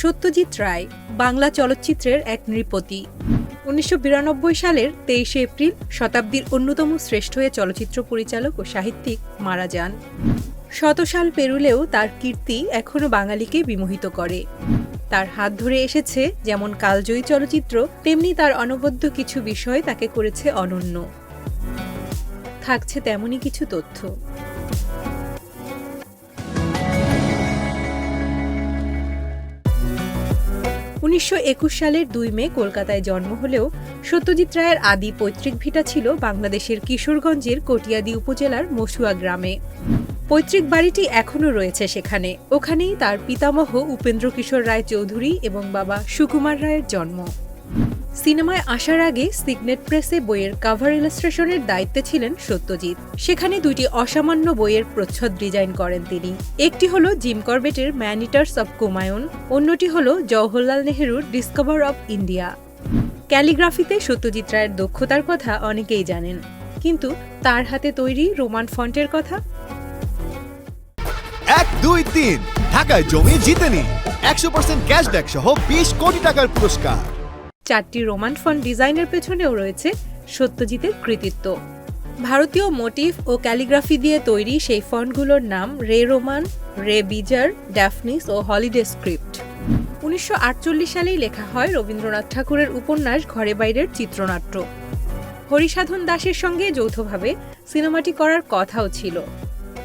সত্যজিৎ রায়, বাংলা চলচ্চিত্রের এক নৃপতি। উনিশশো বিরানব্বই সালের তেইশে এপ্রিল শতাব্দীর অন্যতম শ্রেষ্ঠ হয়ে চলচ্চিত্র পরিচালক ও সাহিত্যিক মারা যান। শত সাল পেরুলেও তার কীর্তি এখনও বাঙালিকে বিমোহিত করে। তার হাত ধরে এসেছে যেমন কালজয়ী চলচ্চিত্র, তেমনি তার অনবদ্য কিছু বিষয় তাকে করেছে অনন্য। থাকছে তেমনই কিছু তথ্য। উনিশশো একুশ সালের দুই মে কলকাতায় জন্ম হলেও সত্যজিৎ রায়ের আদি পৈতৃক ভিটা ছিল বাংলাদেশের কিশোরগঞ্জের কটিয়াদি উপজেলার মসুয়া গ্রামে। পৈতৃক বাড়িটি এখনও রয়েছে সেখানে। ওখানেই তার পিতামহ উপেন্দ্র কিশোর রায় চৌধুরী এবং বাবা সুকুমার রায়ের জন্ম। সিনেমায় আসার আগে সিগনেট প্রেসে বইয়ের কাভার ইলাস্ট্রেশনের দায়িত্বে ছিলেন সত্যজিৎ। সেখানে দুইটি অসামান্য বইয়ের প্রচ্ছদ ডিজাইন করেন তিনি। একটি হলো জিম করবেটের ম্যান ইটার্স অব কুমায়ুন অন্যটি হলো জওহরলাল নেহেরুর ডিসকভার অব ইন্ডিয়া। ক্যালিগ্রাফিতে সত্যজিৎ রায়ের দক্ষতার কথা অনেকেই জানেন, কিন্তু তার হাতে তৈরি রোমান ফন্টের কথা? এক, দুই, তিন। ঢাকায় জমি জিতেনি। একশো পার্সেন্ট ক্যাশব্যাক সহ বিশ কোটি টাকার পুরস্কার। চারটি রোমান ফন্ট ডিজাইনের পেছনেও রয়েছে সত্যজিতের কৃতিত্ব। ভারতীয় মোটিভ ও ক্যালিগ্রাফি দিয়ে তৈরি সেই ফন্টগুলোর নাম রে রোমান, রে বিজার, ড্যাফনিস ও হলিডে স্ক্রিপ্ট। উনিশশো আটচল্লিশ সালেই লেখা হয় রবীন্দ্রনাথ ঠাকুরের উপন্যাস ঘরে বাইরের চিত্রনাট্য। হরিসাধন দাসের সঙ্গে যৌথভাবে সিনেমাটি করার কথাও ছিল।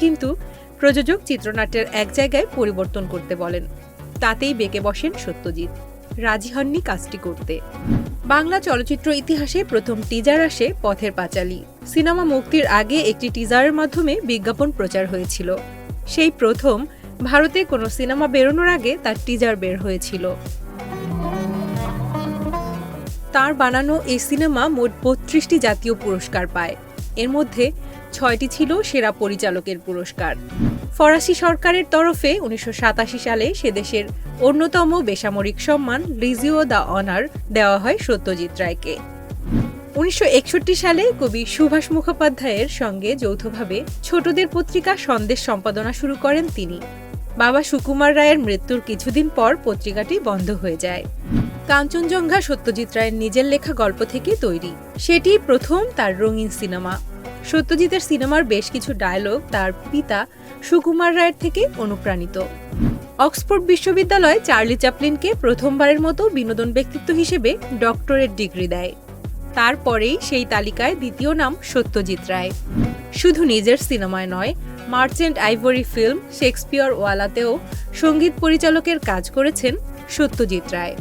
কিন্তু প্রযোজক চিত্রনাট্যের এক জায়গায় পরিবর্তন করতে বলেন। তাতেই বেঁকে বসেন সত্যজিৎ। রাজি হননি কাজটি করতে। বাংলা চলচ্চিত্র ইতিহাসে প্রথম টিজার আসে পথের পাঁচালী। সিনেমা মুক্তির আগে একটি টিজারের মাধ্যমে বিজ্ঞাপন প্রচার হয়েছিল। সেই প্রথম ভারতে কোনো সিনেমা বেরোনোর আগে তার টিজার বের হয়েছিল। তার বানানো এই সিনেমা মোট বত্রিশটি জাতীয় পুরস্কার পায়। এর মধ্যে ছয়টি ছিল সেরা পরিচালকের পুরস্কার। ফরাসি সরকারের তরফে উনিশশো সাতাশি সালে সে দেশের অন্যতম বেসামরিক সম্মান লিজিও দ্য অনার দেওয়া হয় সত্যজিৎ রায়কে। উনিশশো একষট্টি সালে কবি সুভাষ মুখোপাধ্যায়ের সঙ্গে যৌথভাবে ছোটদের পত্রিকা সন্দেশ সম্পাদনা শুরু করেন তিনি। বাবা সুকুমার রায়ের মৃত্যুর কিছুদিন পর পত্রিকাটি বন্ধ হয়ে যায়। কাঞ্চনজঙ্ঘা সত্যজিৎ রায়ের নিজের লেখা গল্প থেকে তৈরি। সেটি প্রথম তার রঙিন সিনেমা। সত্যজিতের সিনেমার বেশ কিছু ডায়লগ তার পিতা সুকুমার রায়ের থেকে অনুপ্রাণিত। অক্সফোর্ড বিশ্ববিদ্যালয় চার্লি চ্যাপলিনকে প্রথমবারের মতো বিনোদন ব্যক্তিত্ব হিসেবে ডক্টরেট ডিগ্রি দেয়। তারপরেই সেই তালিকায় দ্বিতীয় নাম সত্যজিৎ রায়। শুধু নিজের সিনেমায় নয় মার্চেন্ট আইভরি ফিল্ম শেক্সপিয়র ওয়ালাতেও সংগীত পরিচালকের কাজ করেছেন সত্যজিৎ রায়।